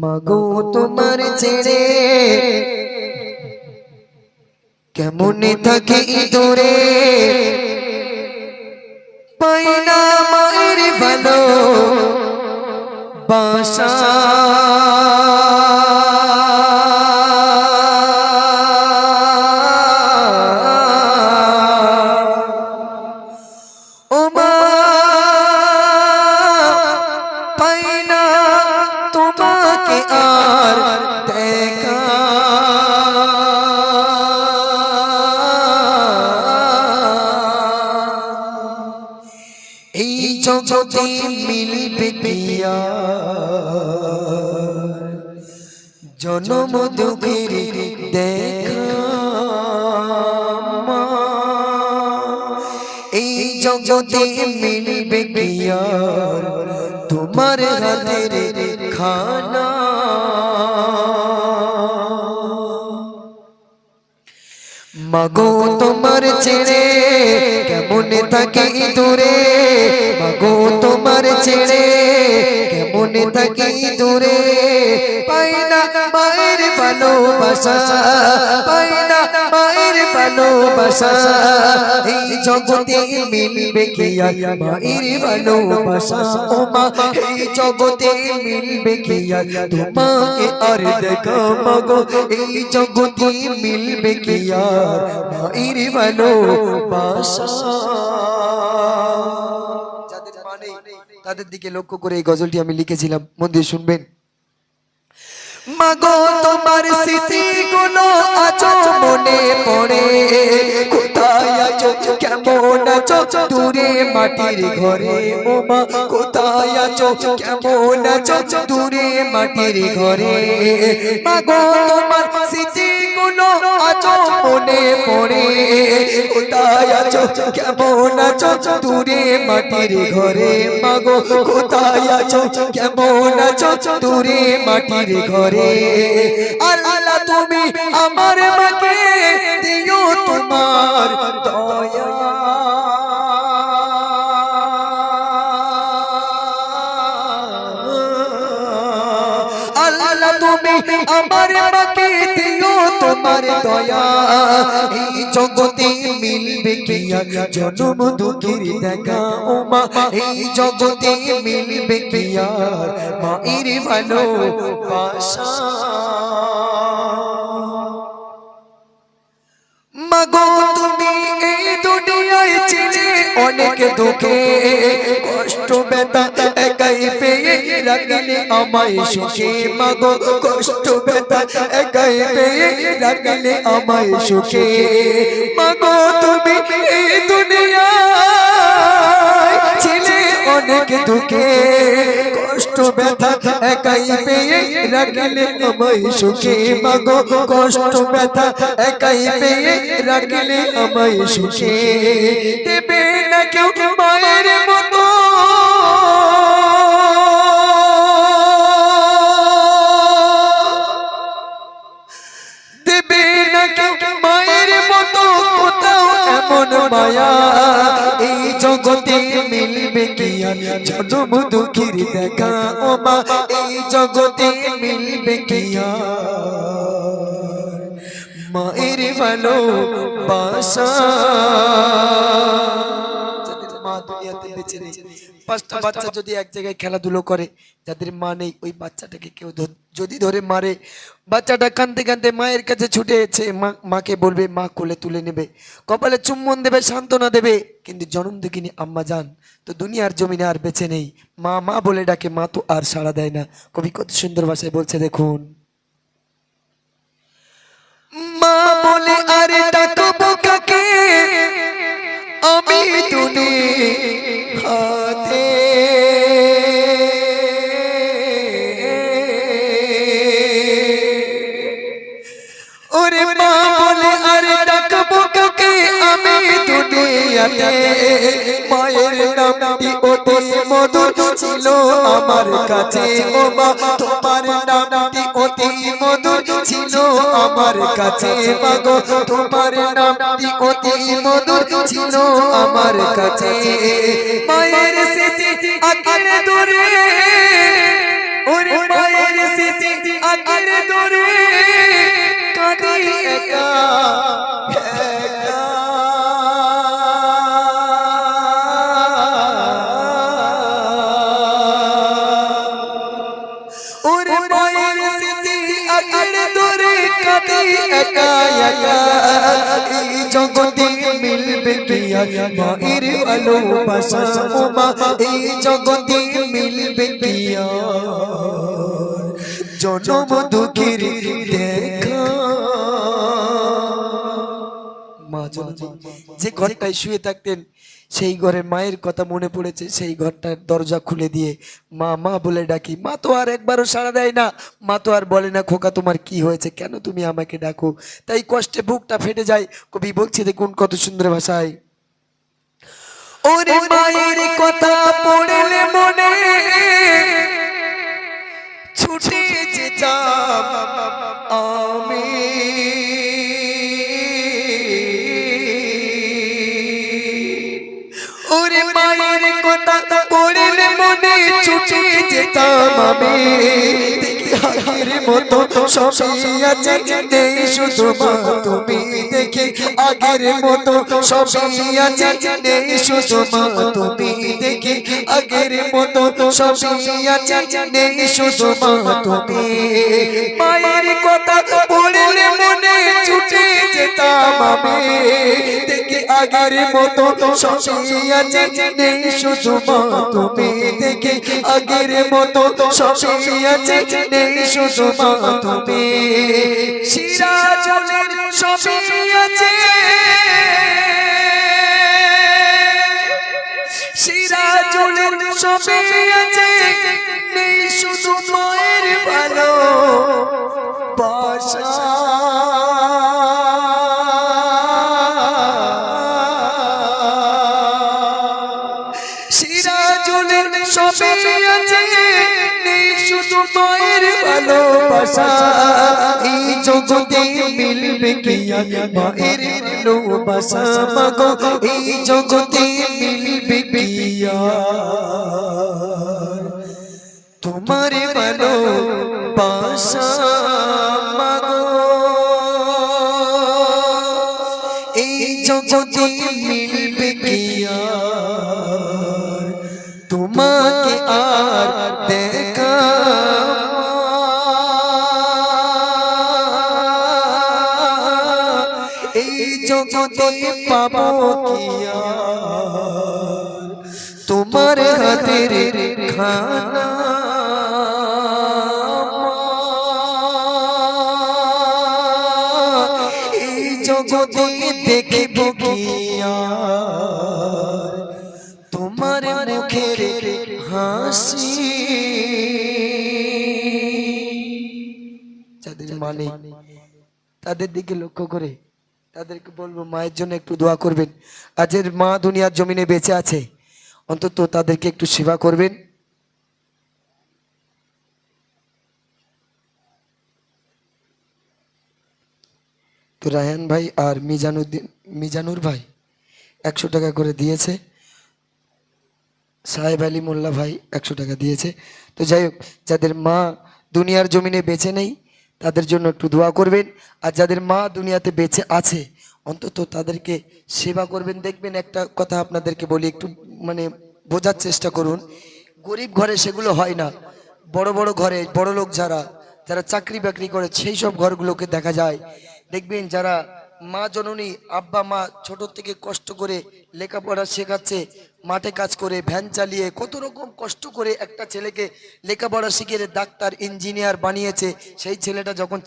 মাগো তোমার ছেড়ে। কেমন থাকে দূরে পাই না মায়ের ভালো বাসা। জগতে মিলবে জনম দুঃখের দেখা। এই জগতে মিলবে কিয়া তোমার হাতের খানা। মাগো তোমার ছেড়ে কেমন থাকি দূরে? মাগো তোমার ছেড়ে কেমন থাকি দূরে? পাই না মায়ের ভালোবাসা, পাই না মায়ের ভালোবাসা, এই জগতে মিলবে কি? আর ভালোবাসা, ও মা, এই জগতে মিলবে কি? তোমাকে আর দেখা মাগো, এই জগতে মিলবে কি? আর মায়ের ভালোবাসা। তাদের দিকে লক্ষ্য করে এই গজলটি আমি লিখেছিলাম। মন দিয়ে শুনবেন। মাগো, তোমার স্মৃতিগুলো আছো মনে পড়ে। কোথায় আছো? কেমন আছো? দূরে মাটির ঘরে, ও মা, কোথায় আছো? কেমন আছো? দূরে মাটির ঘরে। মাগো, তোমার স্মৃতিগুলো আছো, মনে পড়ে, কোথায় আছো, কেমন আছো? দূরে মাটির ঘরে, মাগো, কোথায় আছো? কেমন আছো? দূরে মাটির ঘরে। আল্লাহ তুমি আমার মাকে দিও তোমার দয়া। আল্লাহ তুমি আমার মাকে এই জগতে মিলবে কি জনম দুঃখের দেখা, ও মা, এই জগতে মিলবে কি মায়ের ভালো বাসা। মাগো তুমি এই দুনিয়ায় চিনে অনেক দুঃখে। কষ্ট বেতা একাই পেয়ে রাখলে আমায় সুখে। মাগো কষ্ট বেতা একাই পেয়ে রাখলে আমায় সুখে। মাগো তুমি এই দুনিয়ায় ছিলে অনেক দুঃখে, কষ্ট, ব্যথা একাই পেয়ে রাখলে আমায় সুখে। মাগো, কষ্ট, ব্যথা একাই পেয়ে রাখলে আমায় সুখে। দেবে না কেউ মায়ের মতো। দেবে না কেউ মায়ের মতো। কোথাও এমন মায়া এই জগতে জন্ম দুঃখীর দেখা ও মা এই জগতে মিলবে কি মায়ের ভালো বাসা মা দুনিয়াতে বেঁচে নেই। পাঁচটা বাচ্চা যদি এক জায়গায় খেলাধুলো করে যাদের মা নেই ওই বাচ্চাটাকে কেউ যদি ধরে মারে বাচ্চাটা কান্দতে কান্দতে মায়ের কাছে ছুটে এসে মা- মাকে বলবে মা কোলে তুলে নেবে কপালে চুম্বন দেবে সান্ত্বনা দেবে। কিন্তু জনম দেখিনি আম্মা যান তো দুনিয়ার জমিনে আর বেঁচে নেই। মা মা বলে ডাকে মা তো আর সাড়া দেয় না। কবি কত সুন্দর ভাষায় বলছে দেখুন। মা বলে আরে ডাকবো মায়ের নামটি অতি মধুর ছিল আমার কাছে ও মা, তোমার নামটি অতি মধুর ছিল আমার কাছে মাগো তোমার নামটি অতি মধুর ছিল আমার কাছে। মায়ের স্মৃতি আকারে ধরে কাঁদি একা একা। এই জগতে মিলবে কি মায়ের ভালোবাসা ও মা এই জগতে মিলবে কি জনম দুঃখের দেখা। জননী যে ঘরটায় শুয়ে থাকতেন সেই ঘরে মায়ের কথা মনে পড়েছে সেই ঘরটার দরজা খুলে দিয়ে মা মা বলে ডাকি মা তো আর একবারও সাড়া দেয় না। মা তো আর বলে না খোকা তোমার কি হয়েছে? কেন তুমি আমাকে ডাকো? তাই কষ্টে বুকটা ফেটে যায়। কবি বলছে দেখুন কত সুন্দর ভাষায়। ওরে মায়ের কথা পড়লে মনে ছুটে যেতাম আমি। ছুটে যেতাম আমি। দেখি আগের মতো সবই আছে নেই শুধু তুমি দেখি। আগের মতো সবই আছে নেই শুধু তুমি দেখি। আগের মতো সবই আছে নেই শুধু তুমি। মায়ের কথা মনে যেতাম আমি। দেখি আগের মতো সবই আছে। নেই শুধু তুমি। দেখি আগের মতো সবই আছে। নেই শুধু তুমি। সবই আছে। সবই ভালোবাসা। এই জগতে মিলবে কি? মায়ের ভালোবাসা মাগো। এই জগতে মিলবে কি? তোমার ভালোবাসা মাগো। এই জগতে এই জগতে পাবো কি আর তোমার হাতের খানা এই জগতে দেখিব কি আর তোমার মুখের হাসি। যাদের তাদের দিকে লক্ষ্য করে তাদেরকে বলব, মায়ের জন্য একটু দোয়া করবেন। আজের মা দুনিয়ার জমিনে বেঁচে আছে, অন্তত তাদেরকে একটু সেবা করবেন। তো রায়হান ভাই আর মিজানুদ্দিন, মিজানুর ভাই একশো টাকা করে দিয়েছে। সাহেব আলী মোল্লা ভাই একশো টাকা দিয়েছে। তো যাই হোক, যাদের মা দুনিয়ার জমিনে বেঁচে নেই তাদের জন্য একটু দোয়া করবেন। আর যাদের মা দুনিয়াতে বেঁচে আছে, অন্তত তাদেরকে সেবা করবেন। দেখবেন একটা কথা আপনাদেরকে বলি, একটু মানে বোঝার চেষ্টা করুন। গরিব ঘরে সেগুলো হয় না। বড় বড় ঘরে, বড় লোক যারা যারা চাকরি বাকরি করে, সেই সব ঘরগুলোকে দেখা যায়। দেখবেন যারা মা জননী, আব্বা, মা ছোট থেকে কষ্ট করে লেখাপড়া শেখাচ্ছে, মাঠে কাজ করে, ভ্যান চালিয়ে কত রকম কষ্ট করে একটা ছেলেকে লেখাপড়া শিখিয়ে ডাক্তার, ইঞ্জিনিয়ার বানিয়েছে। সেই ছেলেটা যখন